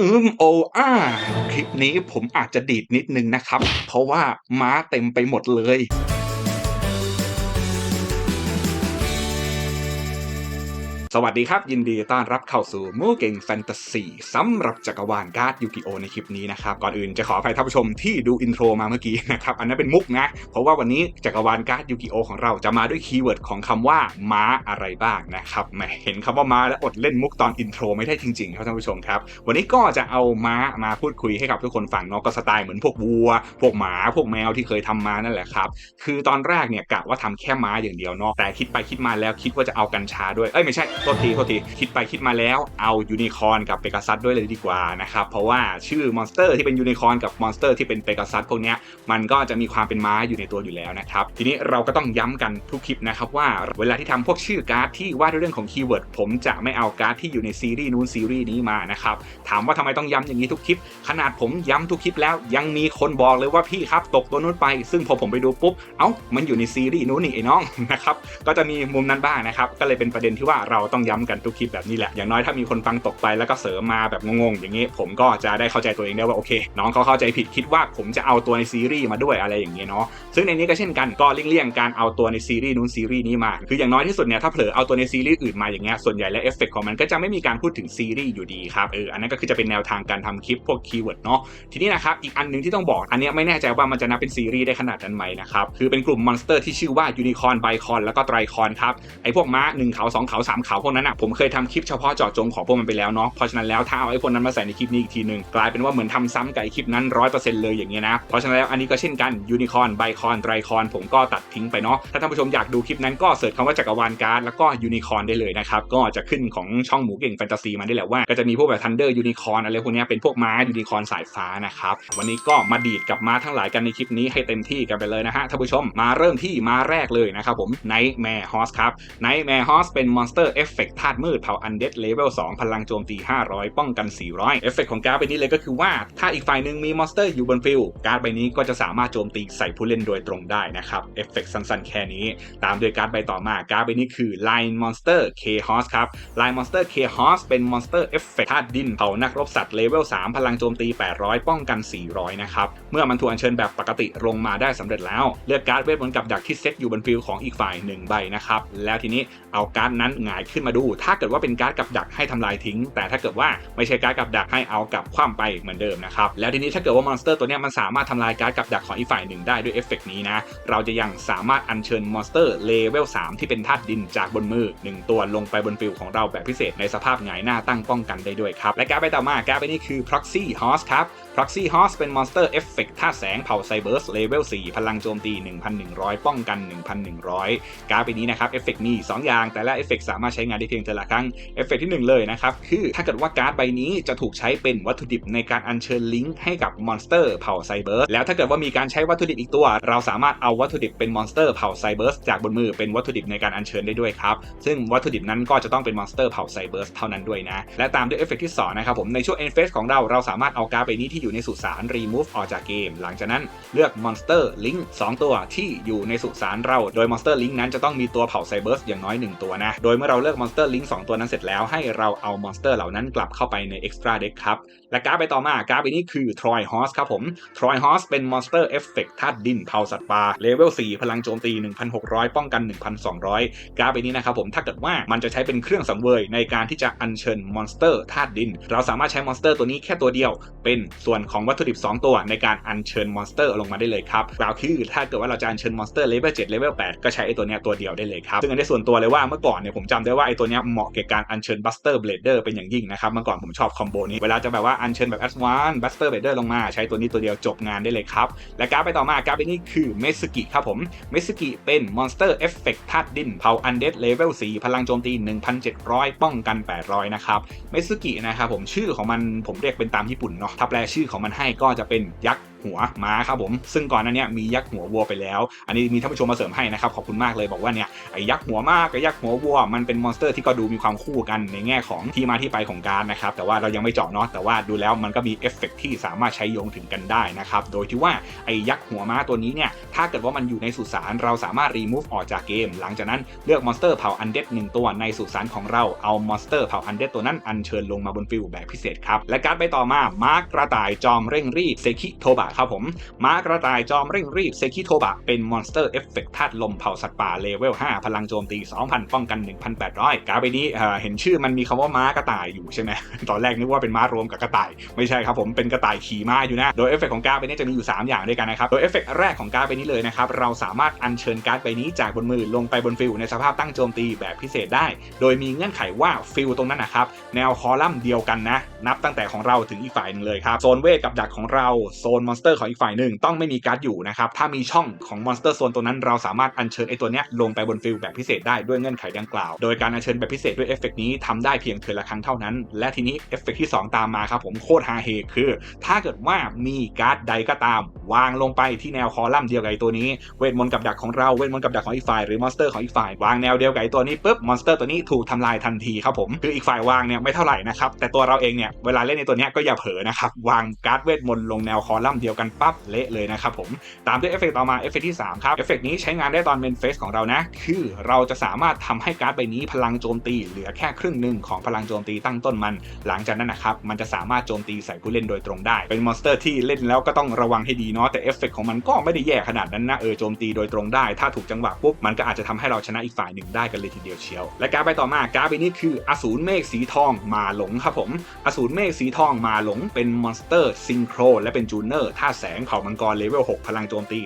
อืมโออาคลิปนี้ผมอาจจะดีดนิดนึงนะครับ เพราะว่าม้าเต็มไปหมดเลย สวัสดีครับ ยินดีต้อนรับเข้าสู่มูเก่งแฟนตาซีสำหรับจักรวาลการ์ดยูกิโอในคลิปนี้นะครับ ก่อนอื่นจะขออภัยท่านผู้ชมที่ดูอินโทรมาเมื่อกี้นะครับ อันนั้นเป็นมุกนะ เพราะว่าวันนี้จักรวาลการ์ดยูกิโอของเราจะมาด้วยคีย์เวิร์ดของคำว่าม้าอะไรบ้างนะครับแหมเห็นคำว่าม้าแล้วอดเล่นมุกตอนอินโทรไม่ได้จริงๆครับท่านผู้ชมครับ วันนี้ก็จะเอาม้ามาพูดคุยให้กับทุกคนฟังเนาะก็สไตล์เหมือนพวกวัว พวกหมาพวกแมวที่เคยทำมานั่นแหละครับคือตอนแรกเนี่ยกะว่าทำแค่ม้าอย่างเดียวเนาะแต่คิดไปคิดมาแล้วคิดว่าจะเอากัญชาด้วยเอ้ยไม่ใช่โทษทีโทษทีคิดไปคิดมาแล้วเอายูนิคอนกับเปกาซัสด้วยเลยดีกว่านะครับเพราะว่าชื่อมอนสเตอร์ที่เป็นยูนิคอนกับมอนสเตอร์ที่เป็นเปกาซัสพวกนี้มันก็จะมีความเป็นม้าอยู่ในตัวอยู่แล้วนะครับทีนี้เราก็ต้องย้ำกันทุกคลิปนะครับว่าเวลาที่ทำพวกชื่อการ์ดที่ว่าด้วยเรื่องของคีย์เวิร์ดผมจะไม่เอาการ์ดที่อยู่ในซีรีส์นู้นซีรีส์นี้มานะครับถามว่าทำไมต้องย้ำอย่างนี้ทุกคลิป ขนาดผมย้ำทุกคลิปแล้ว ยังมีคนบอกเลยว่าพี่ครับตกตัวนู้นไป ซึ่งพอผมไปดูปุ๊บเอ้ามันอยู่ในซีรีส์นู้นนี่ไอ้น้องนะครับก็จะมีมุมนั้นบ้างนะครับก็เลยเป็นประเด็นที่ว่าเราต้องย้ำกันทุกคลิปแบบนี้แหละ อย่างน้อยถ้ามีคนฟังตกไปแล้วก็เสริมมาแบบงงๆอย่างนี้ ผมก็จะได้เข้าใจตัวเองได้ว่าโอเค น้องเขาเข้าใจผิดคิดว่าผมจะเอาตัวในซีรีส์มาด้วยอะไรอย่างเงี้ยเนาะซึ่งในนี้ก็เช่นกันก็เลี่ยงๆการเอาตัวในซีรีส์นู้นซีรีส์นี้มา คืออย่างน้อยที่สุดเนี่ยถ้าเผลอเอาตัวในซีรีส์อื่นมาอย่างเงี้ยส่วนใหญ่แล้วเอฟเฟกต์ของมันก็จะไม่มีการพูดถึงซีรีส์อยู่ดีครับเอออันนั้นก็คือจะเป็นแนวทางการทำคลิปพวกคีย์เวิร์ดเนาะทีนี้นะครับอีกอันนึงที่ต้องบอกอันนี้ไม่แน่ใจว่ามันจะนับเป็นซีรีส์ได้ขนาดนั้นไหมนะครับคือเป็นกลุ่มมอนสเตอร์ที่ชื่อว่ายูนิคอนไบคอนแล้วก็ไตรคอนครับไอพวกม้าหนึ่งเขาสองเขาสามเขาพวกนั้นอะผมเคยทำคลิปเฉพาะเจาะจงของพวกมันไปแล้วเนาะเพราะฉะนั้นแล้วถ้าเอาไอ้พวกนั้นมาใส่ในคลิปนี้อีกทีหนึ่งกลายเป็นว่าเหมือนทำซ้ำกับไอ้คลิปนั้นร้อยเปอร์เซ็นต์เลยอย่างเงี้ยนะเพราะฉะนั้นแล้วอันนี้ก็เช่นกันยูนิคอนไบคอนไตรคอนผมก็ตัดทิ้งไปเนาะถ้าท่านผู้ชมอยากดูคลิปนั้นก็เสิร์ชคำว่าจักรวาลการ์ดแล้วก็ยูนิคอนได้เลยนะครับก็จะขึ้นของช่องหมูเก่งแฟนตาซีมาได้แหละว่าก็จะมีพวกแบบทันเดอร์ยูนิคอนอะไรพวกนี้เป็นพวกม้ายูนิคอนสายฟ้านะครับวันนี้ก็มาดีดกับม้าทั้งหลายกันในคลิปนี้ให้เต็มที่กันไปเลยนะฮะท่านผู้ชมมาเริ่มที่ม้าแรกเลยนะครับผมไนท์แมร์ฮอสครับไนท์แมร์ฮอสเป็นมอนสเตอร์เอฟเฟกต์ธาตุมืดเผาอันเดดเลเวล2พลังโจมตี 500 ป้องกัน 400 เอฟเฟกต์ของการ์ดใบนี้เลยก็คือว่า ถ้าอีกฝ่ายหนึ่งมีมอนสเตอร์อยู่บนฟิลการ์ดใบนี้ก็จะสามารถโจมตีใส่ผู้เล่นโดยตรงได้นะครับเอฟเฟกต์สั้นๆ แค่นี้ ตามด้วยการ์ดใบต่อมาการ์ดใบนี้คือ Line Monster Chaos ครับ Line Monster Chaos เป็นมอนสเตอร์เอฟเฟกต์ธาตุดินเผานักรบสัตว์เลเวล3พลังโจมตี 800 ป้องกัน 400 นะครับเมื่อมันถูกอัญเชิญแบบปกติลงมาได้สำเร็จแล้ว เลือกการ์ดเวทมนต์กับดักที่เซตอยู่บนฟิลของอีกฝ่ายหนึ่งใบนะครับแล้วทีนี้เอาการ์ดนั้นหงายขึ้นมาดู ถ้าเกิดว่าเป็นการ์ดกับดักให้ทำลายทิ้ง แต่ถ้าเกิดว่าไม่ใช่การ์ดกับดักให้เอากลับคว่ำไปเหมือนเดิมนะครับแล้วทีนี้ถ้าเกิดว่ามอนสเตอร์ตัวนี้มันสามารถทำลายการ์ดกับดักของอีกฝ่ายหนึ่งได้ด้วยเอฟเฟกนี้นะเราจะยังสามารถอัญเชิญมอนสเตอร์เลเวล3ที่เป็นธาตุดินจากบนมือ 1 ตัวลงไปบนฟิลของเราแบบพิเศษในสภาพหงายหน้าตั้งป้องกันได้ด้วยครับและการ์ดไปต่อมาการ์ดไปนี้คือ Proxy Horse ครับ Proxy Horse เป็นมอนสเตอร์เอฟเฟกธาตุแสงเผาไซเบอร์สเลเวล4พลังโจมตี 1,100 ป้องกัน 1,100 การ์ดไปนี้นะครับเอฟเฟกมี 2 อย่างแต่ละเอฟเฟกสามารถใช้งานได้เพียงแต่ละครั้งเอฟเฟกที่ 1 เลยนะครับ คือถ้าเกิดว่าการ์ดใบนี้จะถูกใช้เป็นวัตถุดิบในการอัญเชิญลิงก์ให้กับมอนสเตอร์เผ่าไซเบอร์สแล้วถ้าเกิดว่ามีการใช้วัตถุดิบอีกตัว เราสามารถเอาวัตถุดิบเป็นมอนสเตอร์เผ่าไซเบอร์สจากบนมือเป็นวัตถุดิบในการอัญเชิญได้ด้วยครับซึ่งวัตถุดิบนั้นก็จะต้องเป็นมอนสเตอร์เผ่าไซเบอร์สเท่านั้นด้วยนะและตามด้วยเอฟเฟกที่2นะครับผมในช่วงเอ็นเฟสของเราเราสามารถเอาการ์ดใบนี้ที่อยู่ในสุสาน remove ออกจากเกม หลังจากนั้นเลือกมอนสเตอร์ลิงก์2ตัวที่อยู่ในสุสานเรา โดยมอนสเตอร์ลิงก์นั้นจะต้องมีตัวเผ่าไซเบอร์สอย่างน้อย 1 ตัวนะโดยเมื่อเราเลือกมอนสเตอร์ลิงก์2ตัวนั้นเสร็จแล้วให้เราเอามอนสเตอร์เหล่านั้นกลับเข้าไปใน extra deck ครับ และการ์ดใบต่อมาการ์ดนี้คือ Troy Horse ครับผม Troy Horse เป็นมอนสเตอร์เอฟเฟกต์ธาตุดินเผาสัตว์ป่าเลเวล4พลังโจมตี 1,600 ป้องกัน 1,200 การ์ดนี้นะครับผมถ้าเกิดว่ามันจะใช้เป็นเครื่องสังเวยในการที่จะอัญเชิญมอนสเตอร์ธาตุดิน เราสามารถใช้มอนสเตอร์ตัวนี้แค่ตัวเดียว เป็นส่วนของวัตถุดิบ 2 ตัวในการอัญเชิญมอนสเตอร์ลงมาได้เลยครับกล่าวคือถ้าเกิดว่าเราจะอัญเชิญมอนสเตอร์เลเวล7เลเวล8ก็ใช้ไอตัวเนี้ยตัวเดียวได้เลยครับซึ่งอันนี้ส่วนตัวเลยว่าเมื่อก่อนเนี่ยผมจำได้ว่าไอตัวเนี้ยเหมาะแก่การอัญเชิญบัสเตอร์เบลเดอร์เป็นอย่างยิ่งนะครับเมื่อก่อนผมชอบคอมโบนี้เวลาจะแบบว่าอัญเชิญแบบแอดวานบัสเตอร์เบลเดอร์ลงมาใช้ตัวนี้ตัวเดียวจบงานได้เลยครับ และการ์ดไปต่อมาการ์ดนี้คือเมสกิครับผมเมสกิเป็นมอนสเตอร์เอฟเฟกต์ธาตุดินเผาอันเดดเลเวล4พลังโจมตี 1,700 ป้องกัน 800 นะครับเมสกินะครับผมชื่อของมันผมเรียกเป็นตามญี่ปุ่นเนาะถ้าแปลชื่อของมันให้ก็จะเป็นยักษ์ หัวม้าครับผม ซึ่งก่อนหนั้นเนี่ยมียักษ์หัววัวไปแล้ว อันนี้มีท่านผู้ชมมาเสริมให้นะครับ ขอบคุณมากเลยบอกว่าเนี่ยไอ้ยักษ์หัวม้ากับยักษ์หัววัว มันเป็นมอนสเตอร์ที่ก็ดูมีความคู่กันในแง่ของที่มาที่ไปของการนะครับ แต่ว่าเรายังไม่เจาะเนาะแต่ว่าดูแล้วมันก็มีเอฟเฟกที่สามารถใช้โยงถึงกันได้นะครับ โดยที่ว่าไอ้ยักษ์หัวม้าตัวนี้เนี่ยถ้าเกิดว่ามันอยู่ในสุสานเราสามารถรีมูฟออกจากเกม หลังจากนั้นเลือกมอนสเตอร์เผ่าอันเดดหนึ่งตัวในสุสานของเราเอามอนสเตอร์เผ่าอันเดดตัวนั้นอัญเชิญลงมาบนฟิลแบบพิเศษครับและการไปต่อมาม้ากระต่ายจอมเร่งรีบเซคิโทบะครับผมม้ากระต่ายจอมเร่งรีบเซคิโทบะเป็นมอนสเตอร์เอฟเฟกต์ธาตุลมเผาสัตว์ป่าเลเวล 5 พลังโจมตี 2,000 ป้องกัน 1,800 การไปนี้เห็นชื่อมันมีคำว่าม้ากระต่ายอยู่ใช่ไหมตอนแรกนึกว่าเป็นม้ารวมกับกระต่าย ไม่ใช่ครับผมเป็นกระต่ายขี่ม้าอยู่นะ โดยเอฟเฟกของการ์ดใบนี้จะมีอยู่ 3 อย่างด้วยกันนะครับ โดยเอฟเฟกแรกของการ์ดใบนี้เลยนะครับเราสามารถอัญเชิญการ์ดใบนี้จากบนมือลงไปบนฟิลในสภาพตั้งโจมตีแบบพิเศษได้ โดยมีเงื่อนไขว่าฟิลตรงนั้นนะครับแนวคอลัมน์เดียวกันนะนับตั้งแต่ของเราถึงอีกฝ่ายหนึ่งเลยครับโซนเวทกับดักของเราโซนมอนสเตอร์ของอีกฝ่ายหนึ่งต้องไม่มีการ์ดอยู่นะครับ ถ้ามีช่องของมอนสเตอร์โซนตัวนั้นเราสามารถอัญเชิญไอตัวเนี้ยลงไปบนฟิลแบบพิเศษได้ด้วยเงื่อนไขดังกล่าว โดยการอัญเชิญแบบพิเศษด้วยเอฟเฟกนี้ทำได้เพียงเทือละครั้งเท่านั้น และทีนี้เอฟเฟกที่ 2 ตามมาครับผมโคตรฮาเฮคือ ถ้าเกิดว่ามีการ์ดใดก็ตาม วางลงไปที่แนวคอลัมน์เดียวกับตัวนี้เวทมนต์กับดักของเราเวทมนต์กับดักของอีกฝ่ายหรือมอนสเตอร์ของอีกฝ่ายวางแนวเดียวกับตัวนี้ปุ๊บมอนสเตอร์ตัวนี้ถูกทำลายทันทีครับผมคืออีกฝ่ายวางเนี่ยไม่เท่าไหร่นะครับแต่ตัวเราเองเนี่ยเวลาเล่นในตัวนี้ก็อย่าเผลอนะครับวางการ์ดเวทมนต์ลงแนวคอลัมน์เดียวกันปั๊บเละเลยนะครับผม ตามด้วยเอฟเฟกต่อมาเอฟเฟกที่ 3 ครับ เอฟเฟกนี้ใช้งานได้ตอนเมนเฟสของเรานะ คือเราจะสามารถทำให้การ์ดใบนี้พลังโจมตีเหลือแค่ครึ่งหนึ่งของพลังโจมตีตั้งต้นมัน หลังจากนั้นนะครับ มันจะสามารถโจมตีใส่ผู้เล่นโดยตรงได้ เป็นมอนสเตอร์ที่เล่นแล้วก็ต้องระวังให้ดีเนาะ แต่เอฟเฟกของมันก็ไม่ได้แย่ขนาดนั้นนะ เออ โจมตีโดยตรงได้ ถ้าถูกจังหวะปุ๊บ มันก็อาจจะทำให้เราชนะอีกฝ่ายหนึ่งได้กันเลยทีเดียวเชียว และการไปต่อมา การไปนี้คืออสูรเมฆสีทองมาหลงครับผม อสูรเมฆสีทองมาหลงเป็นมอนสเตอร์ซิงโครและเป็นจูเนอร์ท่าแสงเผ่ามังกรเลเวล 6 พลังโจมตี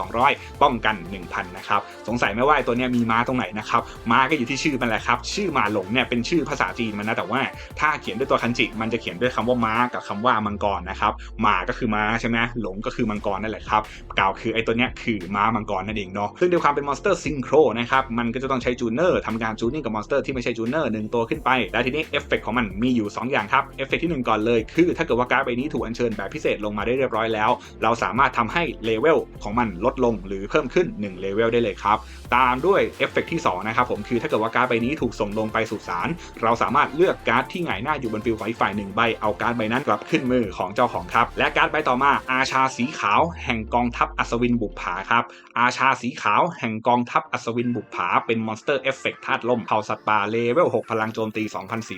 2,200 ป้องกัน 1,000 นะครับ สงสัยไหมว่าตัวนี้มีม้าตรงไหนนะครับ ม้าก็อยู่ที่ชื่อมันแหละครับ ชื่อมาหลงเนี่ยเป็นชื่อภาษาจีนมันนะ แต่ว่าถ้าเขียนด้วยตัวคันจิ มันจะเขียนด้วยคำว่าม้ากับคำว่ามังกรนะครับม้าก็คือม้าใช่ไหมหลงก็คือมังกรนั่นแหละครับ กล่าวคือไอ้ตัวนี้คือม้ามังกรนั่นเองเนาะซึ่งด้วยความเป็นมอนสเตอร์ซิงโครนะครับ มันก็จะต้องใช้จูเนอร์ทำการจูนิ่งกับมอนสเตอร์ที่ไม่ใช่จูเนอร์หนึ่งตัวขึ้นไป และทีนี้เอฟเฟกของมันมีอยู่ 2 อย่างครับ เอฟเฟกที่ 1 ก่อนเลย คือถ้าเกิดว่าการ์ดใบนี้ถูกอัญเชิญแบบพิเศษลงมาได้เรียบร้อยแล้ว เราสามารถทำให้เลเวลของมันลดลงหรือเพิ่มขึ้น1เลเวลได้เลยครับ ตามด้วยเอฟเฟกที่2นะครับผมคือถ้าเกิดว่าการ์ดใบนี้ถูกส่งลงไปสู่สารเราสามารถเลือกการ์ดที่หงายหน้าอยู่บนฟิลของอีกฝ่ายหนึ่งใบเอาการ์ดใบนั้นกลับขึ้นมือของเจ้าของครับ และการ์ดใบต่อมาอาชาสีขาวแห่งกองทัพอัศวินบุปผาครับอาชาสีขาวแห่งกองทัพอัศวินบุปผาเป็นมอนสเตอร์เอฟเฟกธาตุลมเผ่าสัตว์ป่าเลเวล6พลังโจมตี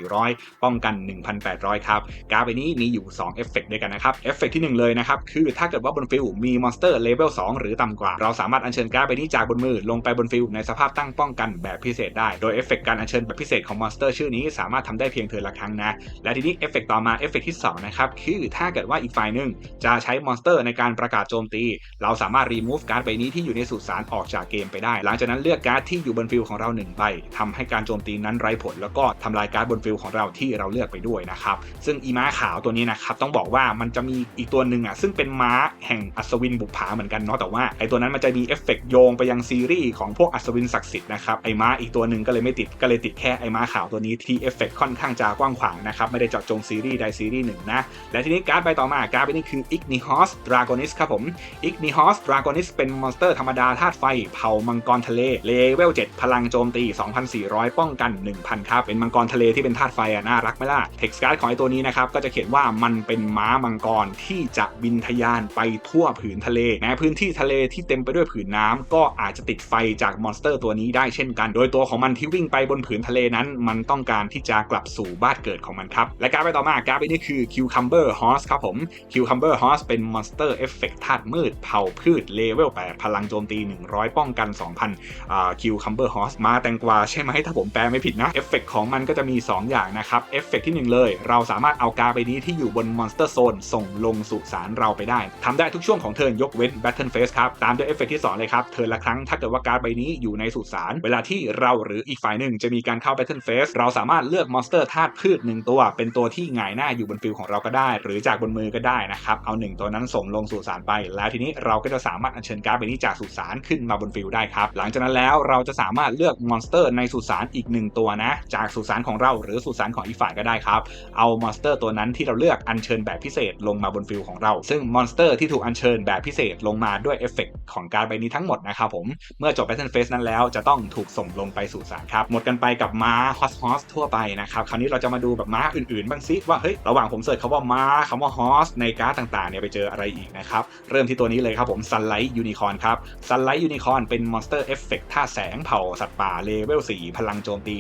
2,400 ป้องกัน 1,800 ครับ การ์ดใบนี้มีอยู่2เอฟเฟกด้วยกันนะครับเอฟเฟกที่ 1 เลยนะครับคือถ้าเกิดว่าบนฟิลมีมอนสเตอร์เลเวล2หรือต่ำกว่า เราสามารถอัญเชิญการ์ดใบนี้จากบนมือลงไปบนฟิลในสภาพตั้งป้องกันแบบพิเศษได้ โดยเอฟเฟกการอัญเชิญแบบพิเศษของมอนสเตอร์ชื่อนี้สามารถทำได้เพียงเทือละครั้งนะ และทีนี้เอฟเฟกต่อมาเอฟเฟกที่2นะครับคือถ้าเกิดว่าอีกฝ่ายหนึ่งจะใช้มอนสเตอร์ในการประกาศโจมตี เราสามารถรีมูฟการ์ดใบนี้ที่อยู่ในสุสานออกจากเกมไปได้ หลังจากนั้นเลือกการ์ดที่อยู่บนฟิลของเรา1ใบทำให้การโจมตีนั้นไร้ผล แล้วก็ทำลายการ์ดบนฟิลของเราที่เราเลือกไปด้วยนะครับซึ่งอีม้าขาวตัวนี้นะครับต้องบอกว่ามันจะมีอีกตัวหนึ่งอะซึ่งเป็นม้าแห่งอัศวินบุปผาเหมือนกันเนาะแต่ว่าไอตัวนั้นมันจะมีเอฟเฟกโยงไปยังซีรีส์ของพวกอัศวินศักดิ์สิทธิ์นะครับไอม้าอีกตัวหนึ่งก็เลยไม่ติดก็เลยติดแค่ไอม้าขาวตัวนี้ที่เอฟเฟกค่อนข้างจะกว้างขวางนะครับไม่ได้เจาะจงซีรีส์ใดซีรีส์หนึ่งนะและทีนี้การ์ดใบต่อมาการ์ดใบนี้คือ Ignihos Dragonis ครับผม Ignihos Dragonis เป็นมอนสเตอร์ธรรมดาธาตุไฟเผ่ามังกรทะเลเลเวล 7 พลังโจมตี 2,400 ป้องกัน 1,000 ครับ เป็นมังกรทะเลที่เป็นธาตุไฟอะน่ารักไหมล่ะเท็กซ์การ์ดของไอตัวนี้นะครับก็จะเขียนว่ามันเป็นม้ามังกรที่จะบินทะยานไปทั่วผืนทะเล แม้พื้นที่ทะเลที่เต็มไปด้วยผืนน้ำก็อาจจะติดไฟจากมอนสเตอร์ตัวนี้ได้เช่นกัน โดยตัวของมันที่วิ่งไปบนผืนทะเลนั้น มันต้องการที่จะกลับสู่บ้านเกิดของมันครับ และการไปต่อมาการไปนี่คือ Cucumber Horse ครับผม Cucumber Horse เป็นมอนสเตอร์เอฟเฟกต์ธาตุมืดเผาพืชเลเวล8พลังโจมตี 100 ป้องกัน 2,000อ่า Cucumber Horse มาแตงกวาใช่ไหมถ้าผมแปลไม่ผิดนะเอฟเฟกของมันก็จะมี 2 อย่างนะครับเอฟเฟกที่ 1 เลย เราสามารถเอาการ์ดใบนี้ที่อยู่บนมอนสเตอร์โซนส่งลงสู่สารเราไปได้ทำได้ทุกช่วงของเทิร์นยกเว้น Battle Phase ครับ ตามด้วยเอฟเฟกที่ 2 เลยครับเทิร์นละครั้งถ้าเกิดว่าการ์ดใบนี้อยู่ในสุสานเวลาที่เราหรืออีกฝ่ายหนึ่งจะมีการเข้า Battle Phase เราสามารถเลือกมอนสเตอร์ธาตุพืชหนึ่งตัว เป็นตัวที่หงายหน้าอยู่บนฟิลของเราก็ได้ หรือจากบนมือก็ได้นะครับเอาหนึ่งตัวนั้นส่งลงสุสานไป แล้วทีนี้เราก็จะสามารถอัญเชิญการ์ดใบนี้จากสุสานขึ้นมาบนฟิลได้ครับหลังจากนั้นแล้วเราจะสามารถเลือกมอนสเตอร์ในสุสานอีกหนึ่งตัวนะ จากสุสานของเราหรือสุสานของอีกฝ่ายก็ได้ครับเอามอนสเตอร์ตัวนั้นที่เราเลือกอัญเชิญแบบพิเศษลงมาบนฟิลของเราซึ่งมอนสเตอร์ที่ถูกอัญเชิญแบบพิเศษลงมาด้วยเอฟเฟกต์ของการ์ดใบนี้ทั้งหมดนะครับผม เมื่อจบ Battle Phase นั้นแล้วจะต้องถูกส่งลงไปสู่สารครับ หมดกันไปกับม้าฮอสฮอสทั่วไปนะครับ คราวนี้เราจะมาดูแบบม้าอื่นๆ บ้างซิว่าเฮ้ยระหว่างผมเสิร์ชคำว่าม้าคำว่าฮอสในการ์ดต่างๆเนี่ยไปเจออะไรอีกนะครับ เริ่มที่ตัวนี้เลยครับผม Sunlight Unicorn ครับ Sunlight Unicorn เป็นมอนสเตอร์เอฟเฟกต์ท่าแสงเผาสัตว์ป่าเลเวล4พลังโจมตี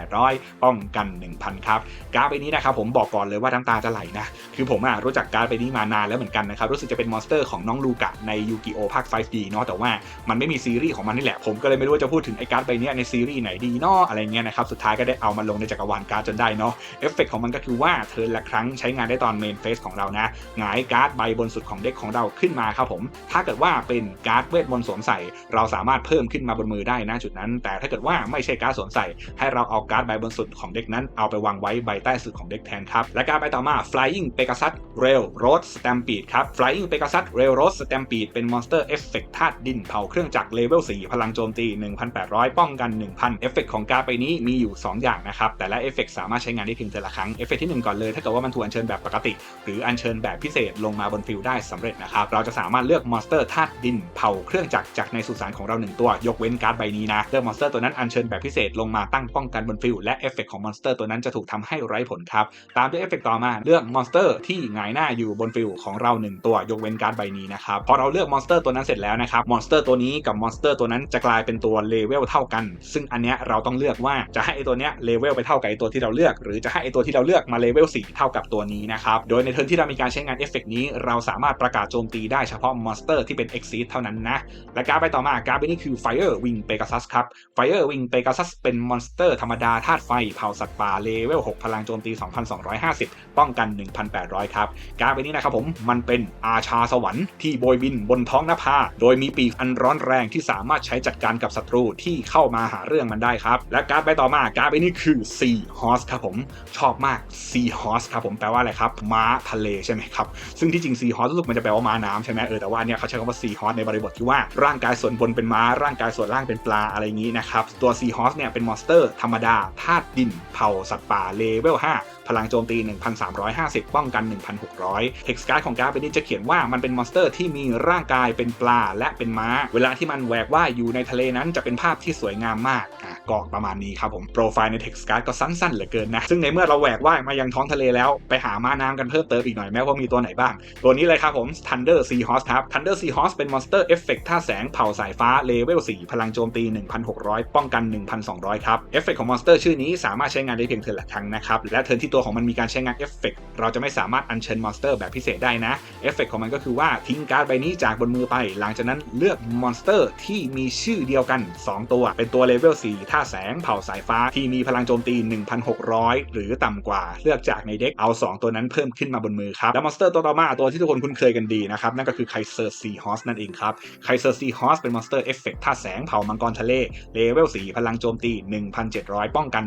1,800 ป้องกัน 1,000 ครับ การ์ดใบนี้นะครับผมบอกก่อนเลยว่าน้ำตาจะไหลนะคือผมอะรู้จักการ์ดใบนี้มานานแล้วเหมือนกันนะครับ รู้สึกจะเป็นมอนสเตอร์ของน้องลูกะในยูกิโอภาค 5D เนาะแต่ว่ามันไม่มีซีรีส์ของมันนี่แหละ ผมก็เลยไม่รู้ว่าจะพูดถึงไอ้การ์ดใบนี้ในซีรีส์ไหนดีเนาะอะไรเงี้ยนะครับสุดท้ายก็ได้เอามาลงในจักรวาลการ์ดจนได้เนาะเอฟเฟกต์ของมันก็คือว่าเทิร์นละครั้งใช้งานได้ตอนเมนเฟสของเรานะหงายการ์ดใบบนสุดของเด็กของเราขึ้นมาครับผม ถ้าเกิดว่าเป็นการ์ดเวทมนต์สวมใส่ เราสามารถเพิ่มขึ้นมาบนมือได้นะจุดนั้น แต่ถ้าเกิดว่าไม่ใช่การ์ดสวมใส่ ให้เราเอาการ์ดใบบนสุดของเด็กนั้นเอาไปวางไว้ใบใต้สุดของเด็กแทนครับและการ์ดใบต่อมา Flying Pegasus Railroad Stampede ครับ Flying Pegasus Railroad Stampede เป็นมอนสเตอร์เอฟเฟกธาตุดินเผาเครื่องจักรเลเวล 4 พลังโจมตี 1,800 ป้องกัน 1,000 เอฟเฟกของการ์ดใบนี้มีอยู่ 2 อย่างนะครับ แต่ละเอฟเฟกสามารถใช้งานได้เพียงแต่ละครั้ง เอฟเฟกที่ 1 ก่อนเลย ถ้าเกิดว่ามันถูกอัญเชิญแบบปกติ หรืออัญเชิญแบบพิเศษลงมาบนฟิลได้สำเร็จนะครับ เราจะสามารถเลือกมอนสเตอร์ธาตุดินเผาเครื่องจักรจากในสุสานของเราหนึ่งตัวยกเว้นการ์ดใบนี้นะเลือกมอนสเตอร์ตัวนั้นอัญเชิญแบบพิเศษลงมาตั้งป้องกันบนฟิลและเอฟเฟกของมอนสเตอร์ตัวนั้นจะถูกทำให้ไร้ผลครับตามด้วยเอฟเฟกต์ต่อมาเลือกมอนสเตอร์ที่หงายหน้าอยู่บนฟิลของเราหนึ่งตัวยกเว้นการ์ดใบนี้นะครับพอเราเลือกมอนสเตอร์ตัวนั้นเสร็จแล้วนะครับมอนสเตอร์ตัวนี้กับมอนสเตอร์ตัวนั้นจะกลายเป็นตัวเลเวลเท่ากัน ซึ่งอันเนี้ยเราต้องเลือกว่าจะให้ไอตัวเนี้ยเลเวลไปเท่ากับไอตัวที่เราเลือก หรือจะให้ไอตัวที่เราเลือกมาเลเวล4เท่ากับตัวนี้นะครับโดยในเทิร์นที่เรามีการใช้งานเอฟเฟกต์นี้เราสามารถประกาศโจมตีได้เฉพาะมอนสเตอร์ที่เป็น Exceed เท่านั้นนะและการ์ดใบต่อมาการ์ดใบนี้คือ Fire Wing Pegasus ครับ Fire Wing Pegasus เป็นมอนสเตอร์ธรรมดาธาตุไฟเผาสัตว์ป่าเลเวล6พลังโจมตี 2,250 ป้องกัน 1,800 ครับ การ์ดใบนี้นะครับผมมันเป็นอาชาสวรรค์ที่โบยบินบนท้องนภา โดยมีปีกอันร้อนแรงที่สามารถใช้จัดการกับศัตรูที่เข้ามาหาเรื่องมันได้ครับ และการ์ดใบต่อมาการ์ดใบนี้คือ Sea Horse ครับผมชอบมาก Sea Horse ครับผมแปลว่าอะไรครับ ม้าทะเลใช่ไหมครับ ซึ่งที่จริง Sea Horse รู้สึกมันจะแปลว่าม้าน้ำใช่ไหมเออแต่ว่าเนี่ยเขาใช้คำว่า Sea Horse ในบริบทที่ว่าร่างกายส่วนบนเป็นม้าร่างกายส่วนล่างเป็นปลาอะไรอย่างนี้นะครับตัว Sea Horse เนี่ยเป็นมอนสเตอร์ธรรมดาธาตุดินเผ่าสัตว์ป่าเลเวล5พลังโจมตี 1,350 ป้องกัน 1,600 Text card ของการ์ดใบนี้จะเขียนว่ามันเป็นมอนสเตอร์ที่มีร่างกายเป็นปลาและเป็นม้า เวลาที่มันแหวกว่ายอยู่ในทะเลนั้นจะเป็นภาพที่สวยงามมากอ่า ก็ประมาณนี้ครับผมโปรไฟล์ใน Text card ก็สั้นๆเหลือเกินนะ ซึ่งในเมื่อเราแหวกว่ายมายังท้องทะเลแล้วไปหาม้าน้ำกันเพิ่มเติมอีกหน่อยแม้ว่ามีตัวไหนบ้าง ตัวนี้เลยครับผม Thunder Sea Horse ครับ Thunder Sea Horse เป็นมอนสเตอร์เอฟเฟกต์ท่าแสงเผาสายฟ้าเลเวล4พลังโจมตี 1,600 ป้องกัน 1,200 ครับเอฟเฟกต์ของมอนสเตอร์ชื่อนี้สามารถใช้งานได้เพียงเทิร์นละครั้งนะครับและเทิร์นที่ตัวของมันมีการใช้งานเอฟเฟกต์เราจะไม่สามารถอัญเชิญมอนสเตอร์แบบพิเศษได้นะเอฟเฟกต์ของมันก็คือว่าทิ้งการ์ดใบนี้จากบนมือไป หลังจากนั้นเลือกมอนสเตอร์ที่มีชื่อเดียวกัน 2 ตัว เป็นตัวเลเวล4ท่าแสงเผาสายฟ้าที่มีพลังโจมตี 1,600 หรือต่ำกว่าเลือกจากในเด็กเอา 2 ตัวนั้นเพิ่มขึ้นมาบนมือครับ แล้วมอนสเตอร์ตัวต่อมาตัวที่ทุกคนคุ้นเคยกันดีนะครับ นั่นก็คือไคเซอร์ซีฮอสนั่นเองครับ ไคเซอร์ซีฮอสเป็นมอนสเตอร์เอฟเฟกต์ท่าแสงเผามังกรทะเลเลเวล4พลังโจมตี 1,700 ป้องกัน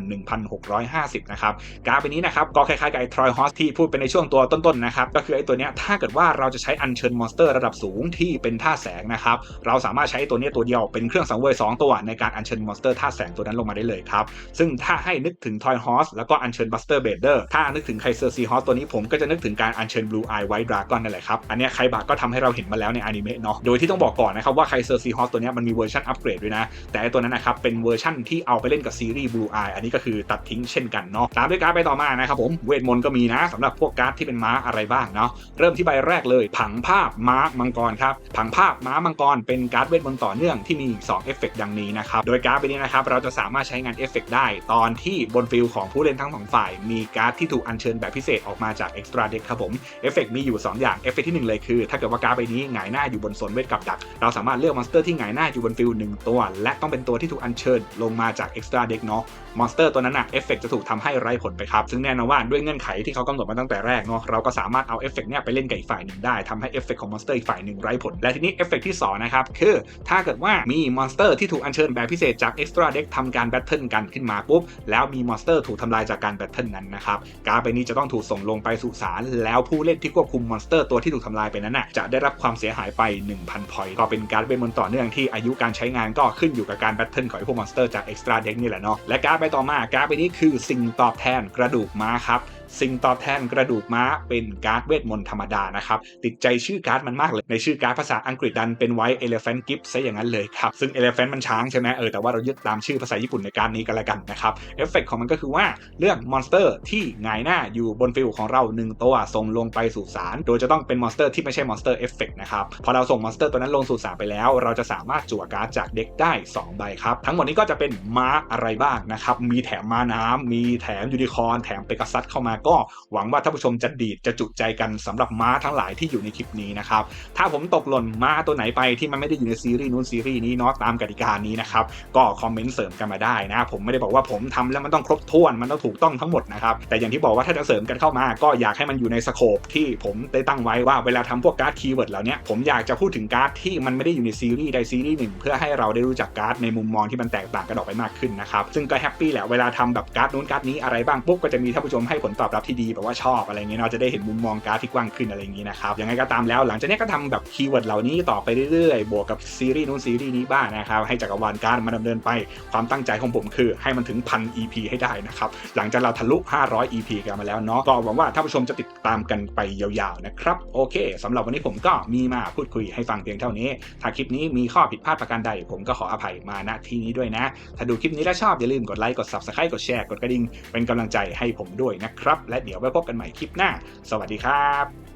1,650 นะครับการ์ดใบนี้นะครับก็คล้ายๆกับไอ้ทรอยฮอสที่พูดไปในช่วงตัวต้นๆนะครับก็คือไอ้ตัวเนี้ยถ้าเกิดว่าเราจะใช้อัญเชิญมอนสเตอร์ระดับสูงที่เป็นท่าแสงนะครับเราสามารถใช้ตัวเนี้ยตัวเดียวเป็นเครื่องสังเวย2ตัวในการอัญเชิญมอนสเตอร์ท่าแสงตัวนั้นลงมาได้เลยครับ ซึ่งถ้าให้นึกถึงทอยฮอสแล้วก็อัญเชิญบัสเตอร์เบเดอร์ถ้านึกถึงไคเซอร์ซีฮอสตัวนี้ผมก็จะนึกถึงการอัญเชิญบลูไอไวท์ดราก้อนนั่นแหละครับอันนี้ไคบะก็ทำให้เราเห็นมาแล้วในอนิเมะเนาะโดยที่ต้องบอกก่อนนะครับว่าไคเซอร์ซีฮอสตัวนี้มันมีเวอร์ชันอัปเกรดด้วยนะแต่ตัวนั้นนะครับเป็นเวอร์ชันที่เอาไปเล่นกับซีรีส์บลูไออันนี้ก็คือตัดทิ้งเช่นกันเนาะตามด้วยการ์ดไปต่อมานะครับผมเวทมนต์ก็มีนะสำหรับพวกการ์ดที่เป็นม้าอะไรบ้างเนาะเริ่มที่ใบแรกเลย ผังภาพม้ามังกรครับผังภาพม้ามังกรเป็นการ์ดเวทมนต์ต่อเนื่องที่มี2เอฟเฟกต์ดังนี้นะครับโดยการ์ดใบนี้นะครับเราจะสามารถใช้งานเอฟเฟกต์ได้ ตอนที่บนฟิลของผู้เล่นทั้งสองฝ่าย มีการ์ดที่ถูกอัญเชิญแบบพิเศษออกมาจากเอ็กซ์ตร้าเด็กครับผมเอฟเฟกต์มีอยู่ 2 อย่างเอฟเฟกต์ที่ 1 เลยคือ ถ้าเกิดว่าการ์ดใบนี้หงายหน้าอยู่บนโซนเวทกับดัก เราสามารถเลือกมอนสเตอร์ที่หงายหน้าอยู่บนฟิลหนึ่งตัว และต้องเป็นตัวที่ถูกอัญเชิญลงมาจากเอ็กซ์ตร้าเด็กเนาะ มอนสเตอร์ตัวนั้นอะเอฟเฟกต์จะถูกทำให้ไร้ผลไปครับ ซึ่งแน่นอนว่าด้วยเงื่อนไขที่เขากำหนดมาตั้งแต่แรกเนาะเราก็สามารถเอาเอฟเฟกต์เนี้ยไปเล่นกับอีกฝ่ายหนึ่งได้ทำให้เอฟเฟกต์ของมอนสเตอร์อีกฝ่ายหนึ่งไร้ผล และทีนี้เอฟเฟกต์ที่2นะครับคือถ้าเกิดว่ามีมอนสเตอร์ที่ถูกอัญเชิญแบบพิเศษจากเอ็กซ์ตร้าเด็กทำการแบทเทิลกันขึ้นมาปุ๊บแล้วมีมอนสเตอร์ถูกทำลายจากการแบทเทิลนั้นนะครับการ์ดใบนี้จะต้องถูกส่งลงไปสู่ศาลแล้วผู้เล่นที่ควบคุมมอนสเตอร์ตัวที่ถูกทำลายไปนั้นน่ะจะได้รับความเสียหายไป 1,000 พอยต์ก็เป็นการ์ดเวทมนต่อเนื่องที่อายุการใช้งานก็ขึ้นอยู่กับการแบทเทิลของพวกมอนสเตอร์จากเอ็กซ์ตร้าเด็กนี่แหละเนาะและการ์ดไปต่อมาการ์ดใบนี้คือสิ่งตอบแทนกระดูกม้าครับ สิ่งตอบแทนกระดูกม้าเป็นการ์ดเวทมนต์ธรรมดานะครับ ติดใจชื่อการ์ดมันมากเลย ในชื่อการ์ดภาษาอังกฤษดันเป็นไว้ elephant gift ซะอย่างนั้นเลยครับ ซึ่ง elephant มันช้างใช่ไหมเออแต่ว่าเรายึดตามชื่อภาษาญี่ปุ่นในการนี้กันละกันนะครับเอฟเฟกของมันก็คือว่าเลือกมอนสเตอร์ที่หงายหน้าอยู่บนฟิลของเรา1ตัวส่งลงไปสู่สารโดยจะต้องเป็นมอนสเตอร์ที่ไม่ใช่มอนสเตอร์เอฟเฟกนะครับพอเราส่งมอนสเตอร์ตัวนั้นลงสู่สารไปแล้ว เราจะสามารถจั่วการ์ดจากเด็กได้ 2 ใบครับทั้งหมดนี้ก็จะเป็นม้าอะไรบ้างนะครับมีแถมม้าน้ำมีแถมยูนิคอร์นแถมเปกัสซัสเข้ามาก็หวังว่าท่านผู้ชมจะดีดจะจุใจกันสำหรับม้าทั้งหลายที่อยู่ในคลิปนี้นะครับถ้าผมตกหล่นม้าตัวไหนไปที่มันไม่ได้อยู่ในซีรีส์นู้นซีรีส์นี้เนาะตามกติกานี้นะครับก็คอมเมนต์เสริมกันมาได้นะผมไม่ได้บอกว่าผมทำแล้วมันต้องครบถ้วนมันต้องถูกต้องทั้งหมดนะครับแต่อย่างที่บอกว่าถ้าจะเสริมกันเข้ามา ก็อยากให้มันอยู่ในสโคปที่ผมได้ตั้งไว้ว่าเวลาทำพวกการ์ดคีย์เวิร์ดเหล่านี้ผมอยากจะพูดถึงการ์ดที่มันไม่ได้อยู่ในซีรีส์ใดซีรีส์หนึ่งเพื่อให้เราได้รู้จักการ์ดในมุมมองที่มันแตกต่างกันออกไปมากขึ้นนะครับซึ่งก็แฮปปี้แหละเวลาทำแบบการ์ดนู้นการ์ดนี้อะไรบ้างปุ๊บก็จะมีท่านผู้ชมให้ผลตอบรับที่ดีแบบว่าชอบอะไรเงี้ยเนาะจะได้เห็นมุมมองการ์ดที่กว้างขึ้นอะไรอย่างงี้นะครับยังไงก็ตามแล้วหลังจากนี้ก็ทำแบบคีย์เวิร์ดเหล่านี้ต่อไปเรื่อยๆ บวกกับซีรีส์นู้นซีรีส์นี้บ้างนะครับให้จักรวาลการ์ดมันดำเนินไปความตั้งใจของผมคือให้มันถึงพัน EP ให้ได้นะครับหลังจากเราทะลุ 500 EP กันมาแล้วเนาะก็หวังว่าท่านผู้ชมจะติดตามกันไปยาวๆนะครับโอเคสำหรับวันนี้ผมก็มีมาพูดคุยให้ฟังเพียงเท่านี้ ถ้าคลิปนี้มีข้อผิดพลาดประการใด ผมก็ขออภัยมาณที่นี้ด้วยนะ ถ้าดูคลิปนี้แล้วชอบอย่าลืมกดไลค์กด Subscribe กดแชร์กดกระดิ่งเป็นกำลังใจให้ผมด้วยนะครับและเดี๋ยวไว้พบกันใหม่คลิปหน้า สวัสดีครับ